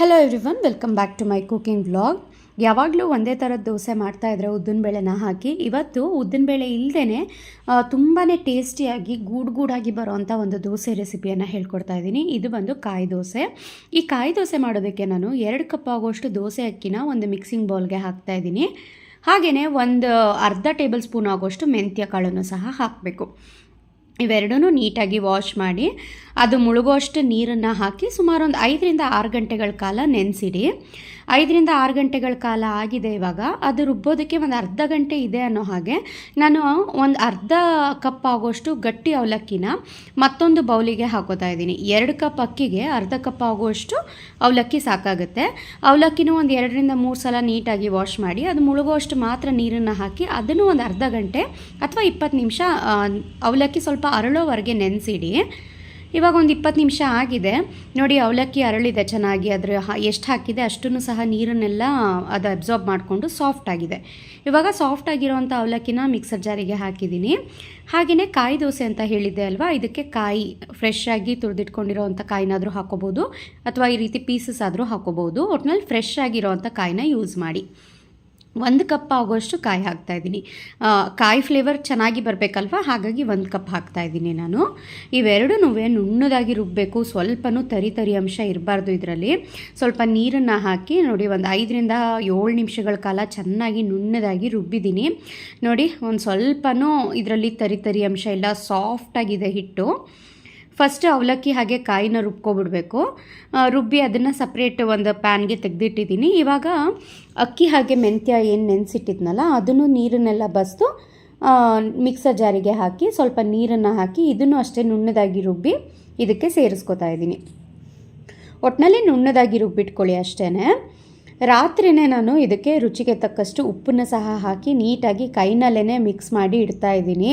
Hello everyone welcome back to my cooking blog ಯಾವಾಗಲೂ ಒಂದೇ ಥರದ ದೋಸೆ ಮಾಡ್ತಾಯಿದ್ರೆ ಉದ್ದಿನಬೇಳೆನ ಹಾಕಿ. ಇವತ್ತು ಉದ್ದಿನಬೇಳೆ ಇಲ್ಲದೇ ತುಂಬಾ ಟೇಸ್ಟಿಯಾಗಿ ಗೂಡು ಗೂಡಾಗಿ ಬರೋವಂಥ ಒಂದು ದೋಸೆ ರೆಸಿಪಿಯನ್ನು ಹೇಳ್ಕೊಡ್ತಾ ಇದ್ದೀನಿ. ಇದು ಬಂದು ಕಾಯಿ ದೋಸೆ. ಈ ಕಾಯಿ ದೋಸೆ ಮಾಡೋದಕ್ಕೆ ನಾನು ಎರಡು ಕಪ್ ಆಗೋಷ್ಟು ದೋಸೆ ಅಕ್ಕಿನ ಒಂದು ಮಿಕ್ಸಿಂಗ್ ಬೌಲ್ಗೆ ಹಾಕ್ತಾ ಇದ್ದೀನಿ. ಹಾಗೆಯೇ ಒಂದು ಅರ್ಧ ಟೇಬಲ್ ಸ್ಪೂನ್ ಆಗೋಷ್ಟು ಮೆಂತ್ಯ ಕಾಳನ್ನು ಸಹ ಹಾಕಬೇಕು. ಇವೆರಡೂ ನೀಟಾಗಿ ವಾಶ್ ಮಾಡಿ ಅದು ಮುಳುಗುವಷ್ಟು ನೀರನ್ನು ಹಾಕಿ ಸುಮಾರು ಒಂದು ಐದರಿಂದ ಆರು ಗಂಟೆಗಳ ಕಾಲ ನೆನೆಸಿಡಿ. ಐದರಿಂದ ಆರು ಗಂಟೆಗಳ ಕಾಲ ಆಗಿದೆ ಇವಾಗ. ಅದು ರುಬ್ಬೋದಕ್ಕೆ ಒಂದು ಅರ್ಧ ಗಂಟೆ ಇದೆ ಅನ್ನೋ ಹಾಗೆ. ನಾನು ಒಂದು ಅರ್ಧ ಕಪ್ ಆಗುವಷ್ಟು ಗಟ್ಟಿ ಅವಲಕ್ಕಿನ ಮತ್ತೊಂದು ಬೌಲಿಗೆ ಹಾಕೋತಾ ಇದ್ದೀನಿ. ಎರಡು ಕಪ್ ಅಕ್ಕಿಗೆ ಅರ್ಧ ಕಪ್ ಆಗುವಷ್ಟು ಅವಲಕ್ಕಿ ಸಾಕಾಗುತ್ತೆ. ಅವಲಕ್ಕಿನೂ ಒಂದು ಎರಡರಿಂದ ಮೂರು ಸಲ ನೀಟಾಗಿ ವಾಶ್ ಮಾಡಿ, ಅದು ಮುಳುಗುವಷ್ಟು ಮಾತ್ರ ನೀರನ್ನು ಹಾಕಿ ಅದನ್ನು ಒಂದು ಅರ್ಧ ಗಂಟೆ ಅಥವಾ ಇಪ್ಪತ್ತು ನಿಮಿಷ ಅವಲಕ್ಕಿ ಸ್ವಲ್ಪ ಅರಳೋವರೆಗೆ ನೆನೆಸಿಡಿ. ಇವಾಗ ಒಂದು ಇಪ್ಪತ್ತು ನಿಮಿಷ ಆಗಿದೆ. ನೋಡಿ, ಅವಲಕ್ಕಿ ಅರಳಿದೆ ಚೆನ್ನಾಗಿ. ಅದರ ಎಷ್ಟು ಹಾಕಿದೆ ಅಷ್ಟನ್ನು ಸಹ ನೀರನ್ನೆಲ್ಲ ಅದು ಅಬ್ಸಾರ್ಬ್ ಮಾಡಿಕೊಂಡು ಸಾಫ್ಟ್ ಆಗಿದೆ. ಇವಾಗ ಸಾಫ್ಟ್ ಆಗಿರೋವಂಥ ಅವಲಕ್ಕಿನ ಮಿಕ್ಸರ್ ಜಾರಿಗೆ ಹಾಕಿದ್ದೀನಿ. ಹಾಗೆಯೇ ಕಾಯಿ ದೋಸೆ ಅಂತ ಹೇಳಿದ್ದೆ ಅಲ್ವಾ? ಇದಕ್ಕೆ ಕಾಯಿ ಫ್ರೆಶ್ ಆಗಿ ತುಳಿದಿಟ್ಕೊಂಡಿರೋವಂಥ ಕಾಯಿನಾದರೂ ಹಾಕೋಬೋದು, ಅಥವಾ ಈ ರೀತಿ ಪೀಸಸ್ ಆದರೂ ಹಾಕೋಬೋದು. ಒಟ್ನಲ್ಲಿ ಫ್ರೆಶ್ ಆಗಿರೋವಂಥ ಕಾಯಿನ ಯೂಸ್ ಮಾಡಿ. ಒಂದು ಕಪ್ ಆಗೋಷ್ಟು ಕಾಯಿ ಹಾಕ್ತಾ ಇದ್ದೀನಿ. ಕಾಯಿ ಫ್ಲೇವರ್ ಚೆನ್ನಾಗಿ ಬರಬೇಕಲ್ವ? ಹಾಗಾಗಿ ಒಂದು ಕಪ್ ಹಾಕ್ತಾ ಇದ್ದೀನಿ ನಾನು. ಇವೆರಡೂ ನುಣ್ಣದಾಗಿ ರುಬ್ಬಬೇಕು ಸ್ವಲ್ಪನೂ ತರಿ ತರಿ ಅಂಶ ಇರಬಾರ್ದು ಇದರಲ್ಲಿ. ಸ್ವಲ್ಪ ನೀರನ್ನು ಹಾಕಿ ನೋಡಿ, ಒಂದು ಐದರಿಂದ ಏಳು ನಿಮಿಷಗಳ ಕಾಲ ಚೆನ್ನಾಗಿ ನುಣ್ಣದಾಗಿ ರುಬ್ಬಿದ್ದೀನಿ. ನೋಡಿ, ಒಂದು ಸ್ವಲ್ಪನೂ ಇದರಲ್ಲಿ ತರಿ ತರಿ ಅಂಶ ಇಲ್ಲ ಸಾಫ್ಟಾಗಿದೆ ಹಿಟ್ಟು. ಫಸ್ಟ್ ಅವಲಕ್ಕಿ ಹಾಗೆ ಕಾಯಿನ ರುಬ್ಕೊಬಿಡ್ಬೇಕು. ರುಬ್ಬಿ ಅದನ್ನು ಸಪ್ರೇಟ್ ಒಂದು ಪ್ಯಾನ್ಗೆ ತೆಗೆದಿಟ್ಟಿದ್ದೀನಿ. ಇವಾಗ ಅಕ್ಕಿ ಹಾಗೆ ಮೆಂತ್ಯ ಏನು ನೆನೆಸಿಟ್ಟಿದ್ನಲ್ಲ, ಅದನ್ನು ನೀರನ್ನೆಲ್ಲ ಬಸ್ದು ಮಿಕ್ಸರ್ ಜಾರಿಗೆ ಹಾಕಿ ಸ್ವಲ್ಪ ನೀರನ್ನು ಹಾಕಿ ಇದನ್ನು ಅಷ್ಟೇ ನುಣ್ಣದಾಗಿ ರುಬ್ಬಿ ಇದಕ್ಕೆ ಸೇರಿಸ್ಕೊತಾ ಇದ್ದೀನಿ. ಒಟ್ಟಿನಲ್ಲಿ ನುಣ್ಣದಾಗಿ ರುಬ್ಬಿಟ್ಕೊಳ್ಳಿ ಅಷ್ಟೇ ರಾತ್ರಿನೇ ನಾನು ಇದಕ್ಕೆ ರುಚಿಗೆ ತಕ್ಕಷ್ಟು ಉಪ್ಪನ್ನು ಸಹ ಹಾಕಿ ನೀಟಾಗಿ ಕೈನಲ್ಲೇ ಮಿಕ್ಸ್ ಮಾಡಿ ಇಡ್ತಾ ಇದ್ದೀನಿ.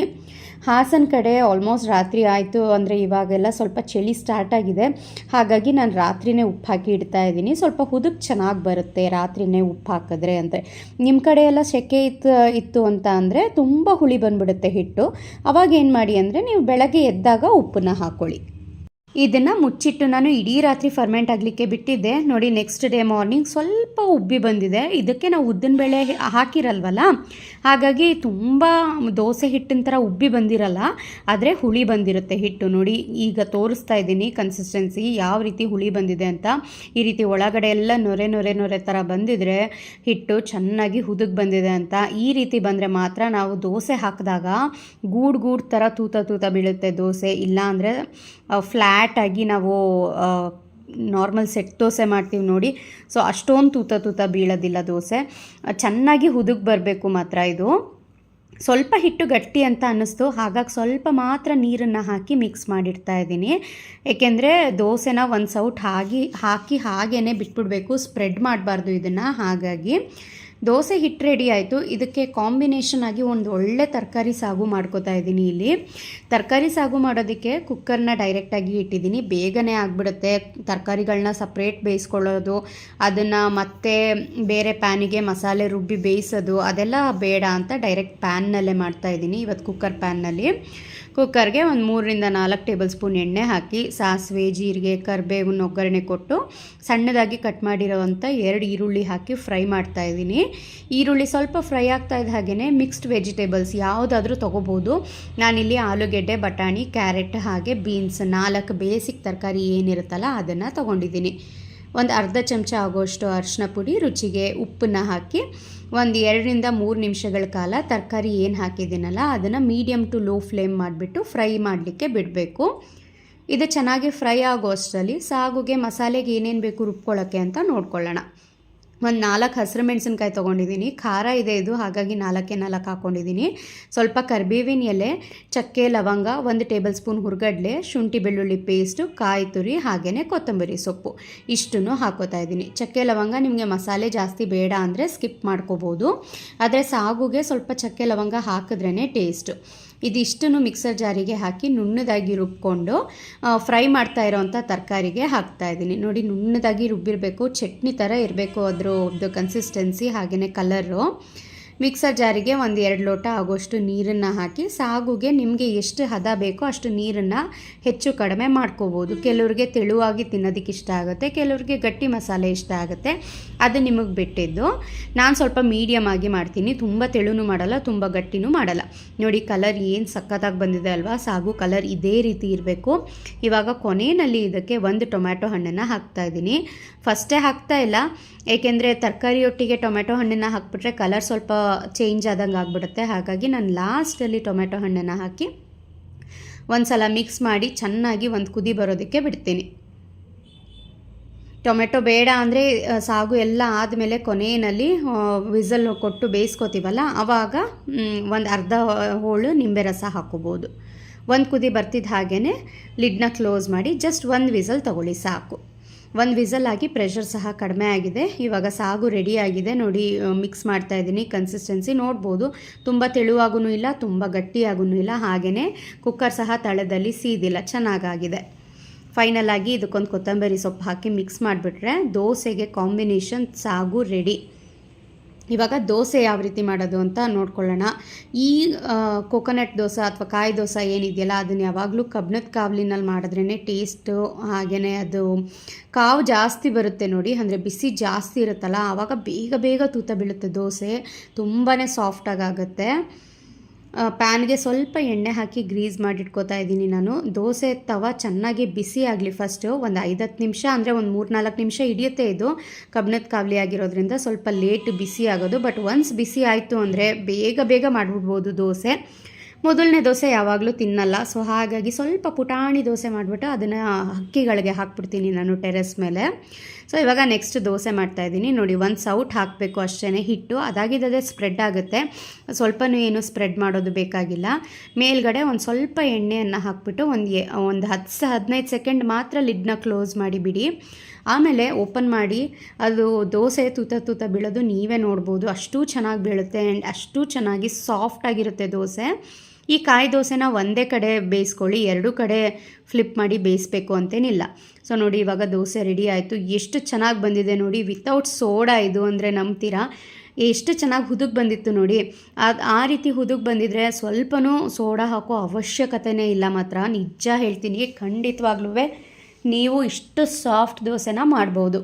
ಹಾಸನ ಕಡೆ ಆಲ್ಮೋಸ್ಟ್ ರಾತ್ರಿ ಆಯಿತು ಅಂದರೆ ಇವಾಗೆಲ್ಲ ಸ್ವಲ್ಪ ಚಳಿ ಸ್ಟಾರ್ಟ್ ಆಗಿದೆ. ಹಾಗಾಗಿ ನಾನು ರಾತ್ರಿನೇ ಉಪ್ಪು ಹಾಕಿ ಇಡ್ತಾ ಇದ್ದೀನಿ. ಸ್ವಲ್ಪ ಹುದುಕ್ ಚೆನ್ನಾಗಿ ಬರುತ್ತೆ ರಾತ್ರಿನೇ ಉಪ್ಪು ಹಾಕಿದ್ರೆ ಅಂದರೆ ನಿಮ್ಮ ಕಡೆ ಎಲ್ಲ ಸೆಕೆ ಇತ್ತು ಇತ್ತು ಅಂತ ಅಂದರೆ ತುಂಬ ಹುಳಿ ಬಂದುಬಿಡುತ್ತೆ ಹಿಟ್ಟು. ಅವಾಗ ಏನು ಮಾಡಿ ಅಂದರೆ ನೀವು ಬೆಳಗ್ಗೆ ಎದ್ದಾಗ ಉಪ್ಪನ್ನು ಹಾಕ್ಕೊಳ್ಳಿ ಇದನ್ನು ಮುಚ್ಚಿಟ್ಟು ನಾನು ಇಡೀ ರಾತ್ರಿ ಫರ್ಮೆಂಟ್ ಆಗಲಿಕ್ಕೆ ಬಿಟ್ಟಿದ್ದೆ. ನೋಡಿ ನೆಕ್ಸ್ಟ್ ಡೇ ಮಾರ್ನಿಂಗ್ ಸ್ವಲ್ಪ ಉಬ್ಬಿ ಬಂದಿದೆ. ಇದಕ್ಕೆ ನಾವು ಉದ್ದಿನ ಬೇಳೆ ಹಾಕಿರಲ್ವಲ್ಲ? ಹಾಗಾಗಿ ತುಂಬ ದೋಸೆ ಹಿಟ್ಟಿನ ಥರ ಉಬ್ಬಿ ಬಂದಿರಲ್ಲ. ಆದರೆ ಹುಳಿ ಬಂದಿರುತ್ತೆ ಹಿಟ್ಟು. ನೋಡಿ, ಈಗ ತೋರಿಸ್ತಾ ಇದ್ದೀನಿ ಕನ್ಸಿಸ್ಟೆನ್ಸಿ ಯಾವ ರೀತಿ ಹುಳಿ ಬಂದಿದೆ ಅಂತ. ಈ ರೀತಿ ಒಳಗಡೆ ಎಲ್ಲ ನೊರೆ ನೊರೆ ನೊರೆ ಥರ ಬಂದಿದ್ರೆ ಹಿಟ್ಟು ಚೆನ್ನಾಗಿ ಹುದುಗ್ ಬಂದಿದೆ ಅಂತ. ಈ ರೀತಿ ಬಂದರೆ ಮಾತ್ರ ನಾವು ದೋಸೆ ಹಾಕಿದಾಗ ಗೂಡು ಗೂಡು ಥರ ತೂತ ತೂತ ಬೀಳುತ್ತೆ ದೋಸೆ. ಇಲ್ಲ ಅಂದರೆ ಫ್ಲ್ಯಾಟಾಗಿ ನಾವು ನಾರ್ಮಲ್ ಸೆಟ್ ದೋಸೆ ಮಾಡ್ತೀವಿ ನೋಡಿ. ಸೊ, ಅಷ್ಟೊಂದು ತೂತ ತೂತ ಬೀಳೋದಿಲ್ಲ ದೋಸೆ. ಚೆನ್ನಾಗಿ ಹುದುಗ್ ಬರಬೇಕು ಮಾತ್ರ ಇದು. ಸ್ವಲ್ಪ ಹಿಟ್ಟು ಗಟ್ಟಿ ಅಂತ ಅನ್ನಿಸ್ತು. ಹಾಗಾಗಿ ಸ್ವಲ್ಪ ಮಾತ್ರ ನೀರನ್ನು ಹಾಕಿ ಮಿಕ್ಸ್ ಮಾಡಿಡ್ತಾ ಇದ್ದೀನಿ. ಏಕೆಂದರೆ ದೋಸೆನ ಒಂದು ಸೌಟ್ ಹಾಕಿ ಹಾಕಿ ಹಾಗೇ ಬಿಟ್ಬಿಡಬೇಕು. ಸ್ಪ್ರೆಡ್ ಮಾಡಬಾರ್ದು ಇದನ್ನು. ಹಾಗಾಗಿ ದೋಸೆ ಹಿಟ್ಟು ರೆಡಿ ಆಯಿತು. ಇದಕ್ಕೆ ಕಾಂಬಿನೇಷನ್ ಆಗಿ ಒಂದು ಒಳ್ಳೆ ತರಕಾರಿ ಸಾಗು ಮಾಡ್ಕೋತಾ ಇದ್ದೀನಿ ಇಲ್ಲಿ. ತರಕಾರಿ ಸಾಗು ಮಾಡೋದಕ್ಕೆ ಕುಕ್ಕರ್ನ ಡೈರೆಕ್ಟಾಗಿ ಇಟ್ಟಿದ್ದೀನಿ. ಬೇಗನೆ ಆಗಿಬಿಡುತ್ತೆ. ತರಕಾರಿಗಳನ್ನ ಸಪ್ರೇಟ್ ಬೇಯಿಸ್ಕೊಳ್ಳೋದು, ಅದನ್ನು ಮತ್ತೆ ಬೇರೆ ಪ್ಯಾನಿಗೆ ಮಸಾಲೆ ರುಬ್ಬಿ ಬೇಯಿಸೋದು ಅದೆಲ್ಲ ಬೇಡ ಅಂತ ಡೈರೆಕ್ಟ್ ಪ್ಯಾನ್ನಲ್ಲೇ ಮಾಡ್ತಾಯಿದ್ದೀನಿ ಇವತ್ತು ಕುಕ್ಕರ್ ಪ್ಯಾನ್ನಲ್ಲಿ ಕುಕ್ಕರ್ಗೆ ಒಂದು ಮೂರರಿಂದ ನಾಲ್ಕು ಟೇಬಲ್ ಸ್ಪೂನ್ ಎಣ್ಣೆ ಹಾಕಿ, ಸಾಸಿವೆ, ಜೀರಿಗೆ, ಕರಿಬೇವಿನ ಒಗ್ಗರಣೆ ಕೊಟ್ಟು ಸಣ್ಣದಾಗಿ ಕಟ್ ಮಾಡಿರೋವಂಥ ಎರಡು ಈರುಳ್ಳಿ ಹಾಕಿ ಫ್ರೈ ಮಾಡ್ತಾ ಇದ್ದೀನಿ. ಈರುಳ್ಳಿ ಸ್ವಲ್ಪ ಫ್ರೈ ಆಗ್ತಾ ಇದ್ದ ಹಾಗೆಯೇ ಮಿಕ್ಸ್ಡ್ ವೆಜಿಟೇಬಲ್ಸ್ ಯಾವುದಾದ್ರೂ ತೊಗೋಬೋದು. ನಾನಿಲ್ಲಿ ಆಲೂಗೆಡ್ಡೆ, ಬಟಾಣಿ, ಕ್ಯಾರೆಟ್ ಹಾಗೆ ಬೀನ್ಸ್ ನಾಲ್ಕು ಬೇಸಿಕ್ ತರಕಾರಿ ಏನಿರುತ್ತಲ್ಲ ಅದನ್ನು ತೊಗೊಂಡಿದ್ದೀನಿ. ಒಂದು ಅರ್ಧ ಚಮಚ ಆಗೋಷ್ಟು ಅರಿಶಿನ ಪುಡಿ, ರುಚಿಗೆ ಉಪ್ಪನ್ನ ಹಾಕಿ ಒಂದು ಎರಡರಿಂದ ಮೂರು ನಿಮಿಷಗಳ ಕಾಲ ತರಕಾರಿ ಏನು ಹಾಕಿದ್ದೀನಲ್ಲ, ಅದನ್ನು ಮೀಡಿಯಮ್ ಟು ಲೋ ಫ್ಲೇಮ್ ಮಾಡಿಬಿಟ್ಟು ಫ್ರೈ ಮಾಡಲಿಕ್ಕೆ ಬಿಡಬೇಕು. ಇದು ಚೆನ್ನಾಗಿ ಫ್ರೈ ಆಗೋ ಅಷ್ಟರಲ್ಲಿ ಸಾಗುಗೆ ಮಸಾಲೆಗೆ ಏನೇನು ಬೇಕು ರುಬ್ಕೊಳ್ಳೋಕ್ಕೆ ಅಂತ ನೋಡ್ಕೊಳ್ಳೋಣ. ಒಂದು ನಾಲ್ಕು ಹಸಿರು ಮೆಣಸಿನ್ಕಾಯಿ ತೊಗೊಂಡಿದ್ದೀನಿ ಖಾರ ಇದೆ ಇದು, ಹಾಗಾಗಿ ನಾಲ್ಕೇ ನಾಲ್ಕು ಹಾಕ್ಕೊಂಡಿದ್ದೀನಿ ಸ್ವಲ್ಪ ಕರ್ಬೇವಿನ ಎಲೆ, ಚಕ್ಕೆ, ಲವಂಗ, ಒಂದು ಟೇಬಲ್ ಸ್ಪೂನ್ ಹುರ್ಗಡ್ಲೆ, ಶುಂಠಿ ಬೆಳ್ಳುಳ್ಳಿ ಪೇಸ್ಟು, ಕಾಯಿ ತುರಿ ಹಾಗೆಯೇ ಕೊತ್ತಂಬರಿ ಸೊಪ್ಪು. ಇಷ್ಟನ್ನು ಹಾಕೋತಾ ಇದ್ದೀನಿ ಚಕ್ಕೆ, ಲವಂಗ ನಿಮಗೆ ಮಸಾಲೆ ಜಾಸ್ತಿ ಬೇಡ ಅಂದರೆ ಸ್ಕಿಪ್ ಮಾಡ್ಕೋಬೋದು. ಆದರೆ ಸಾಗುಗೆ ಸ್ವಲ್ಪ ಚಕ್ಕೆ, ಲವಂಗ ಹಾಕಿದ್ರೇ ಟೇಸ್ಟು. ಇದಿಷ್ಟನ್ನು ಮಿಕ್ಸರ್ ಜಾರಿಗೆ ಹಾಕಿ ನುಣ್ಣದಾಗಿ ರುಬ್ಕೊಂಡು ಫ್ರೈ ಮಾಡ್ತಾ ಇರೋವಂಥ ತರಕಾರಿಗೆ ಹಾಕ್ತಾ ಇದ್ದೀನಿ. ನೋಡಿ, ನುಣ್ಣದಾಗಿ ರುಬ್ಬಿರಬೇಕು, ಚಟ್ನಿ ಥರ ಇರಬೇಕು ಅದರದ್ದು ಕನ್ಸಿಸ್ಟೆನ್ಸಿ ಹಾಗೆಯೇ ಕಲರು ಮಿಕ್ಸರ್ ಜಾರಿಗೆ ಒಂದು ಎರಡು ಲೋಟ ಆಗೋಷ್ಟು ನೀರನ್ನು ಹಾಕಿ ಸಾಗುಗೆ ನಿಮಗೆ ಎಷ್ಟು ಹದ ಬೇಕೋ ಅಷ್ಟು ನೀರನ್ನು ಹೆಚ್ಚು ಕಡಿಮೆ ಮಾಡ್ಕೋಬೋದು. ಕೆಲವ್ರಿಗೆ ತೆಳುವಾಗಿ ತಿನ್ನೋದಕ್ಕೆ ಇಷ್ಟ ಆಗುತ್ತೆ, ಕೆಲವ್ರಿಗೆ ಗಟ್ಟಿ ಮಸಾಲೆ ಇಷ್ಟ ಆಗುತ್ತೆ. ಅದು ನಿಮಗೆ ಬಿಟ್ಟಿದ್ದು. ನಾನು ಸ್ವಲ್ಪ ಮೀಡಿಯಮ್ ಆಗಿ ಮಾಡ್ತೀನಿ. ತುಂಬ ತೆಳುನೂ ಮಾಡಲ್ಲ, ತುಂಬ ಗಟ್ಟಿನೂ ಮಾಡಲ್ಲ. ನೋಡಿ ಕಲರ್ ಏನು ಸಖತ್ತಾಗಿ ಬಂದಿದೆ ಅಲ್ವಾ? ಸಾಗು ಕಲರ್ ಇದೇ ರೀತಿ ಇರಬೇಕು. ಇವಾಗ ಕೊನೆಯಲ್ಲಿ ಇದಕ್ಕೆ ಒಂದು ಟೊಮ್ಯಾಟೊ ಹಣ್ಣನ್ನು ಹಾಕ್ತಾ ಇದ್ದೀನಿ. ಫಸ್ಟೇ ಹಾಕ್ತಾ ಇಲ್ಲ. ಏಕೆಂದರೆ ತರಕಾರಿ ಒಟ್ಟಿಗೆ ಟೊಮೆಟೊ ಹಣ್ಣನ್ನು ಹಾಕ್ಬಿಟ್ರೆ ಕಲರ್ ಸ್ವಲ್ಪ ಚೇಂಜ್ ಆದಂಗೆ ಆಗಿಬಿಡುತ್ತೆ. ಹಾಗಾಗಿ ನಾನು ಲಾಸ್ಟಲ್ಲಿ ಟೊಮೆಟೊ ಹಣ್ಣನ್ನು ಹಾಕಿ ಒಂದು ಸಲ ಮಿಕ್ಸ್ ಮಾಡಿ ಚೆನ್ನಾಗಿ ಒಂದು ಕುದಿ ಬರೋದಕ್ಕೆ ಬಿಡ್ತೀನಿ. ಟೊಮೆಟೊ ಬೇಡ ಅಂದರೆ ಸಾಗು ಎಲ್ಲ ಆದಮೇಲೆ ಕೊನೆಯಲ್ಲಿ ವಿಸಲ್ ಕೊಟ್ಟು ಬೇಯಿಸ್ಕೋತೀವಲ್ಲ ಆವಾಗ ಒಂದು ಅರ್ಧ ಹೋಳು ನಿಂಬೆ ರಸ ಹಾಕೋಬೋದು. ಒಂದು ಕುದಿ ಬರ್ತಿದ್ದ ಹಾಗೇ ಲಿಡ್ನ ಕ್ಲೋಸ್ ಮಾಡಿ ಜಸ್ಟ್ ಒಂದು ವಿಸಲ್ ತಗೊಳ್ಳಿ ಸಾಕು. ಒಂದು ವಿಸಲ್ ಆಗಿ ಪ್ರೆಷರ್ ಸಹ ಕಡಿಮೆ ಆಗಿದೆ. ಇವಾಗ ಸಾಗು ರೆಡಿ ಆಗಿದೆ. ನೋಡಿ ಮಿಕ್ಸ್ ಮಾಡ್ತಾ ಇದ್ದೀನಿ. ಕನ್ಸಿಸ್ಟೆನ್ಸಿ ನೋಡ್ಬೋದು. ತುಂಬ ತೆಳುವಾಗೂ ಇಲ್ಲ, ತುಂಬ ಗಟ್ಟಿಯಾಗೂ ಇಲ್ಲ. ಹಾಗೆಯೇ ಕುಕ್ಕರ್ ಸಹ ತಳದಲ್ಲಿ ಸೀದಿಲ್ಲ. ಚೆನ್ನಾಗಾಗಿದೆ. ಫೈನಲ್ ಆಗಿ ಇದಕ್ಕೊಂದು ಕೊತ್ತಂಬರಿ ಸೊಪ್ಪು ಹಾಕಿ ಮಿಕ್ಸ್ ಮಾಡಿಬಿಟ್ರೆ ದೋಸೆಗೆ ಕಾಂಬಿನೇಷನ್ ಸಾಗು ರೆಡಿ ಇವಾಗ ದೋಸೆ ಯಾವ ರೀತಿ ಮಾಡೋದು ಅಂತ ನೋಡ್ಕೊಳ್ಳೋಣ. ಈ ಕೊಕೊನಟ್ ದೋಸೆ ಅಥವಾ ಕಾಯಿ ದೋಸೆ ಏನಿದೆಯಲ್ಲ, ಅದನ್ನು ಯಾವಾಗಲೂ ಕಬ್ಬಿಣದ ಕಾವಲಿನಲ್ಲಿ ಮಾಡಿದ್ರೇ ಟೇಸ್ಟು ಹಾಗೆಯೇ ಅದು ಕಾವು ಜಾಸ್ತಿ ಬರುತ್ತೆ ನೋಡಿ, ಅಂದರೆ ಬಿಸಿ ಜಾಸ್ತಿ ಇರುತ್ತಲ್ಲ, ಆವಾಗ ಬೇಗ ಬೇಗ ತೂತ ಬೀಳುತ್ತೆ ದೋಸೆ ತುಂಬಾ ಸಾಫ್ಟಾಗುತ್ತೆ ಪ್ಯಾನ್ಗೆ ಸ್ವಲ್ಪ ಎಣ್ಣೆ ಹಾಕಿ ಗ್ರೀಸ್ ಮಾಡಿಟ್ಕೋತಾ ಇದ್ದೀನಿ ನಾನು. ದೋಸೆ ತವ ಚೆನ್ನಾಗಿ ಬಿಸಿ ಆಗಲಿ ಫಸ್ಟು ಒಂದು ಐದತ್ತು ನಿಮಿಷ ಅಂದರೆ ಒಂದು ಮೂರು ನಾಲ್ಕು ನಿಮಿಷ ಹಿಡಿಯುತ್ತೆ ಇದು. ಕಬ್ಬಿಣದ ಕಾವಲಿ ಆಗಿರೋದ್ರಿಂದ ಸ್ವಲ್ಪ ಲೇಟ್ ಬಿಸಿ ಆಗೋದು. ಬಟ್ ಒನ್ಸ್ ಬಿಸಿ ಆಯಿತು ಅಂದರೆ ಬೇಗ ಬೇಗ ಮಾಡಿಬಿಡ್ಬೋದು ದೋಸೆ. ಮೊದಲನೇ ದೋಸೆ ಯಾವಾಗಲೂ ತಿನ್ನಲ್ಲ. ಸೊ ಹಾಗಾಗಿ ಸ್ವಲ್ಪ ಪುಟಾಣಿ ದೋಸೆ ಮಾಡಿಬಿಟ್ಟು ಅದನ್ನು ಹಕ್ಕಿಗಳಿಗೆ ಹಾಕ್ಬಿಡ್ತೀನಿ ನಾನು ಟೆರೆಸ್ ಮೇಲೆ. ಸೊ ಇವಾಗ ನೆಕ್ಸ್ಟ್ ದೋಸೆ ಮಾಡ್ತಾ ಇದ್ದೀನಿ. ನೋಡಿ ಒಂದು ಸೌಟ್ ಹಾಕಬೇಕು ಅಷ್ಟೇ ಹಿಟ್ಟು. ಅದಾಗಿದ್ದದೇ ಸ್ಪ್ರೆಡ್ ಆಗುತ್ತೆ. ಸ್ವಲ್ಪನೂ ಏನು ಸ್ಪ್ರೆಡ್ ಮಾಡೋದು ಬೇಕಾಗಿಲ್ಲ. ಮೇಲ್ಗಡೆ ಒಂದು ಸ್ವಲ್ಪ ಎಣ್ಣೆಯನ್ನು ಹಾಕ್ಬಿಟ್ಟು ಒಂದು ಒಂದು ಹತ್ತು ಹದಿನೈದು ಸೆಕೆಂಡ್ ಮಾತ್ರ ಲಿಡ್ನ ಕ್ಲೋಸ್ ಮಾಡಿ ಬಿಡಿ. ಆಮೇಲೆ ಓಪನ್ ಮಾಡಿ, ಅದು ದೋಸೆ ತೂತ ತೂತ ಬೀಳೋದು ನೀವೇ ನೋಡ್ಬೋದು. ಅಷ್ಟು ಚೆನ್ನಾಗಿ ಬೀಳುತ್ತೆ ಆ್ಯಂಡ್ ಅಷ್ಟು ಚೆನ್ನಾಗಿ ಸಾಫ್ಟಾಗಿರುತ್ತೆ ದೋಸೆ. ಈ ಕಾಯಿ ದೋಸೆನ ಒಂದೇ ಕಡೆ ಬೇಯಿಸ್ಕೊಳ್ಳಿ, ಎರಡೂ ಕಡೆ ಫ್ಲಿಪ್ ಮಾಡಿ ಬೇಯಿಸ್ಬೇಕು ಅಂತೇನಿಲ್ಲ. ಸೊ ನೋಡಿ ಇವಾಗ ದೋಸೆ ರೆಡಿ ಆಯಿತು. ಎಷ್ಟು ಚೆನ್ನಾಗಿ ಬಂದಿದೆ ನೋಡಿ ವಿತೌಟ್ ಸೋಡಾ ಇದು ಅಂದರೆ ನಂಬ್ತೀರಾ? ಎಷ್ಟು ಚೆನ್ನಾಗಿ ಹುದುಗ್ ಬಂದಿತ್ತು ನೋಡಿ. ಅದು ಆ ರೀತಿ ಹುದುಗ್ ಬಂದಿದ್ರೆ ಸ್ವಲ್ಪನೂ ಸೋಡಾ ಹಾಕೋ ಅವಶ್ಯಕತೆಯೇ ಇಲ್ಲ ಮಾತ್ರ. ನಿಜ ಹೇಳ್ತೀನಿ ಖಂಡಿತವಾಗ್ಲೂ ನೀವು ಇಷ್ಟು ಸಾಫ್ಟ್ ದೋಸೆನ ಮಾಡ್ಬೋದು.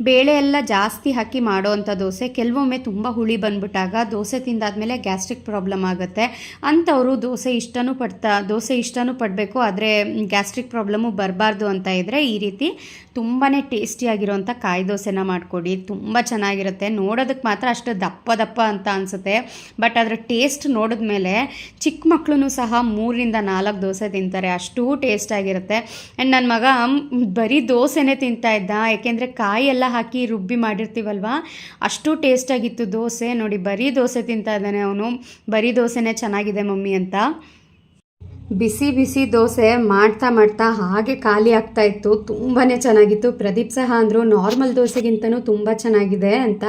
ಬೇಳೆ ಎಲ್ಲ ಜಾಸ್ತಿ ಹಾಕಿ ಮಾಡೋವಂಥ ದೋಸೆ. ಕೆಲವೊಮ್ಮೆ ತುಂಬ ಹುಳಿ ಬಂದ್ಬಿಟ್ಟಾಗ ದೋಸೆ ತಿಂದಾದ್ಮೇಲೆ ಗ್ಯಾಸ್ಟ್ರಿಕ್ ಪ್ರಾಬ್ಲಮ್ ಆಗುತ್ತೆ. ಅಂಥವರು ದೋಸೆ ಇಷ್ಟನೂ ಪಡ್ತಾ, ದೋಸೆ ಇಷ್ಟನೂ ಪಡಬೇಕು, ಆದರೆ ಗ್ಯಾಸ್ಟ್ರಿಕ್ ಪ್ರಾಬ್ಲಮ್ಮು ಬರಬಾರ್ದು ಅಂತ ಇದ್ದರೆ ಈ ರೀತಿ ತುಂಬಾ ಟೇಸ್ಟಿಯಾಗಿರೋಂಥ ಕಾಯಿ ದೋಸೆನ ಮಾಡಿಕೊಡಿ. ತುಂಬ ಚೆನ್ನಾಗಿರುತ್ತೆ. ನೋಡೋದಕ್ಕೆ ಮಾತ್ರ ಅಷ್ಟು ದಪ್ಪ ದಪ್ಪ ಅಂತ ಅನಿಸುತ್ತೆ. ಬಟ್ ಅದರ ಟೇಸ್ಟ್ ನೋಡಿದ ಮೇಲೆ ಚಿಕ್ಕ ಮಕ್ಕಳು ಸಹ ಮೂರಿಂದ ನಾಲ್ಕು ದೋಸೆ ತಿಂತಾರೆ. ಅಷ್ಟು ಟೇಸ್ಟಾಗಿರುತ್ತೆ ಆ್ಯಂಡ್ ನನ್ನ ಮಗ ಬರೀ ದೋಸೆನೇ ತಿಂತಾ ಇದ್ದ. ಯಾಕೆಂದರೆ ಕಾಯಿ ಎಲ್ಲ ಹಾಕಿ ರುಬ್ಬಿ ಮಾಡಿರ್ತೀವಲ್ವ? ಅಷ್ಟು ಟೇಸ್ಟಾಗಿತ್ತು ದೋಸೆ. ನೋಡಿ, ಬರೀ ದೋಸೆ ತಿಂತಾ ಇದ್ದಾನೆ ಅವನು. ಬರೀ ದೋಸೆನೇ ಚೆನ್ನಾಗಿದೆ ಮಮ್ಮಿ ಅಂತ. ಬಿಸಿ ಬಿಸಿ ದೋಸೆ ಮಾಡ್ತಾ ಮಾಡ್ತಾ ಹಾಗೆ ಖಾಲಿ ಆಗ್ತಾ ಇತ್ತು. ತುಂಬಾ ಚೆನ್ನಾಗಿತ್ತು. ಪ್ರದೀಪ್ ಸಹ ಅಂದರು, ನಾರ್ಮಲ್ ದೋಸೆಗಿಂತನೂ ತುಂಬ ಚೆನ್ನಾಗಿದೆ ಅಂತ.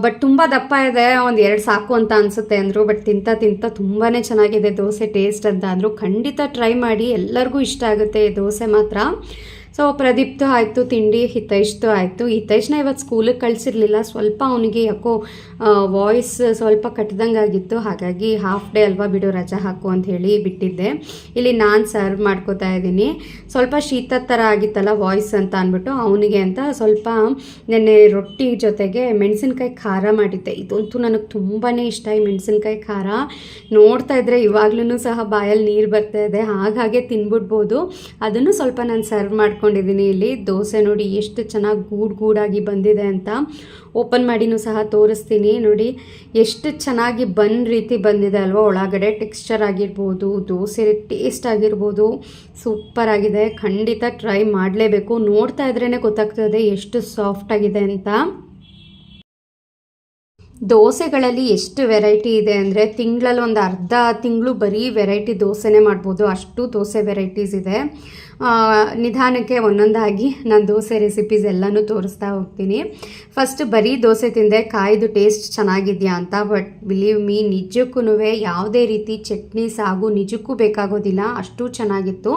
ಬಟ್ ತುಂಬ ದಪ್ಪ ಇದೆ. ಒಂದು ಎರಡು ಸಾಕು ಅಂತ ಅನಿಸುತ್ತೆ ಅಂದರು. ಬಟ್ ತಿಂತ ತಿಂತ ತುಂಬಾ ಚೆನ್ನಾಗಿದೆ ದೋಸೆ ಟೇಸ್ಟ್ ಅಂತ ಅಂದರು. ಖಂಡಿತ ಟ್ರೈ ಮಾಡಿ. ಎಲ್ಲರಿಗೂ ಇಷ್ಟ ಆಗುತ್ತೆ ದೋಸೆ ಮಾತ್ರ. ಸೊ ಪ್ರದೀಪ್ತು ಆಯಿತು, ತಿಂಡಿ ಹಿತೈಷ್ದು ಆಯಿತು. ಹಿತೈಷ್ನ ಇವತ್ತು ಸ್ಕೂಲಿಗೆ ಕಳಿಸಿರ್ಲಿಲ್ಲ. ಸ್ವಲ್ಪ ಅವನಿಗೆ ಯಾಕೋ ವಾಯ್ಸ್ ಸ್ವಲ್ಪ ಕಟ್ಟಿದಂಗೆ ಆಗಿತ್ತು ಹಾಗಾಗಿ ಹಾಫ್ ಡೇ ಅಲ್ವಾ ಬಿಡು ರಜಾ ಹಾಕು ಅಂತ ಹೇಳಿ ಬಿಟ್ಟಿದ್ದೆ. ಇಲ್ಲಿ ನಾನು ಸರ್ವ್ ಮಾಡ್ಕೋತಾ ಇದ್ದೀನಿ. ಸ್ವಲ್ಪ ಶೀತದ ಥರ ಆಗಿತ್ತಲ್ಲ ವಾಯ್ಸ್ ಅಂತ ಅಂದ್ಬಿಟ್ಟು ಅವನಿಗೆ ಅಂತ ಸ್ವಲ್ಪ ನೆನ್ನೆ ರೊಟ್ಟಿ ಜೊತೆಗೆ ಮೆಣಸಿನ್ಕಾಯಿ ಖಾರ ಮಾಡಿದ್ದೆ. ಇದಂತೂ ನನಗೆ ತುಂಬಾ ಇಷ್ಟ ಈ ಮೆಣಸಿನ್ಕಾಯಿ ಖಾರ. ನೋಡ್ತಾ ಇದ್ರೆ ಇವಾಗ್ಲೂ ಸಹ ಬಾಯಲ್ಲಿ ನೀರು ಬರ್ತಾ ಇದೆ. ಹಾಗಾಗೆ ತಿನ್ಬಿಡ್ಬೋದು. ಅದನ್ನು ಸ್ವಲ್ಪ ನಾನು ಸರ್ವ್ ಮಾಡ್ಕೊಂಡು ಇಟ್ಕೊಂಡಿದ್ದೀನಿ ಇಲ್ಲಿ ದೋಸೆ ನೋಡಿ ಎಷ್ಟು ಚೆನ್ನಾಗಿ ಗೂಡ್ ಗೂಡಾಗಿ ಬಂದಿದೆ ಅಂತ ಓಪನ್ ಮಾಡಿನೂ ಸಹ ತೋರಿಸ್ತೀನಿ. ನೋಡಿ, ಎಷ್ಟು ಚೆನ್ನಾಗಿ ಬನ್ ರೀತಿ ಬಂದಿದೆ ಅಲ್ವಾ? ಒಳಗಡೆ ಟೆಕ್ಸ್ಚರ್ ಆಗಿರ್ಬೋದು, ದೋಸೆ ಟೇಸ್ಟ್ ಆಗಿರ್ಬೋದು, ಸೂಪರ್ ಆಗಿದೆ. ಖಂಡಿತ ಟ್ರೈ ಮಾಡಲೇಬೇಕು. ನೋಡ್ತಾ ಇದ್ರೇ ಗೊತ್ತಾಗ್ತದೆ ಎಷ್ಟು ಸಾಫ್ಟ್ ಆಗಿದೆ ಅಂತ. ದೋಸೆಗಳಲ್ಲಿ ಎಷ್ಟು ವೆರೈಟಿ ಇದೆ ಅಂದರೆ ತಿಂಗಳಲ್ಲಿ ಒಂದು ಅರ್ಧ ತಿಂಗಳು ಬರೀ ವೆರೈಟಿ ದೋಸೆನೇ ಮಾಡ್ಬೋದು. ಅಷ್ಟು ದೋಸೆ ವೆರೈಟೀಸ್ ಇದೆ. ನಿಧಾನಕ್ಕೆ ಒಂದೊಂದಾಗಿ ನಾನು ದೋಸೆ ರೆಸಿಪೀಸ್ ಎಲ್ಲನೂ ತೋರಿಸ್ತಾ ಹೋಗ್ತೀನಿ. ಫಸ್ಟ್ ಬರೀ ದೋಸೆ ತಿಂದೆ ಕಾಯ್ದು ಟೇಸ್ಟ್ ಚೆನ್ನಾಗಿದೆಯಾ ಅಂತ, ಬಟ್ ಬಿಲೀವ್ ಮೀ ನಿಜಕ್ಕೂ ಯಾವುದೇ ರೀತಿ ಚಟ್ನಿ, ಸಾಗು ನಿಜಕ್ಕೂ ಬೇಕಾಗೋದಿಲ್ಲ. ಅಷ್ಟು ಚೆನ್ನಾಗಿತ್ತು.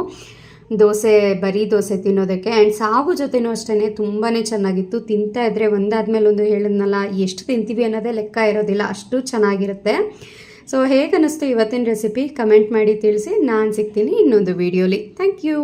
ದೋಸೆ, ಬರೀ ದೋಸೆ ತಿನ್ನೋದಕ್ಕೆ. ಆ್ಯಂಡ್ ಸಾಗು ಜೊತೆನೂ ಅಷ್ಟೇ ತುಂಬಾ ಚೆನ್ನಾಗಿತ್ತು. ತಿಂತಾ ಇದ್ರೆ ಒಂದಾದ್ಮೇಲೆ ಒಂದು ಹೇಳಿದ್ನಲ್ಲ, ಎಷ್ಟು ತಿಂತೀವಿ ಅನ್ನೋದೇ ಲೆಕ್ಕ ಇರೋದಿಲ್ಲ, ಅಷ್ಟು ಚೆನ್ನಾಗಿರುತ್ತೆ. ಸೊ ಹೇಗೆ ಅನ್ನಿಸ್ತು ಇವತ್ತಿನ ರೆಸಿಪಿ ಕಮೆಂಟ್ ಮಾಡಿ ತಿಳಿಸಿ. ನಾನು ಸಿಗ್ತೀನಿ ಇನ್ನೊಂದು ವೀಡಿಯೋಲಿ ಥ್ಯಾಂಕ್ ಯು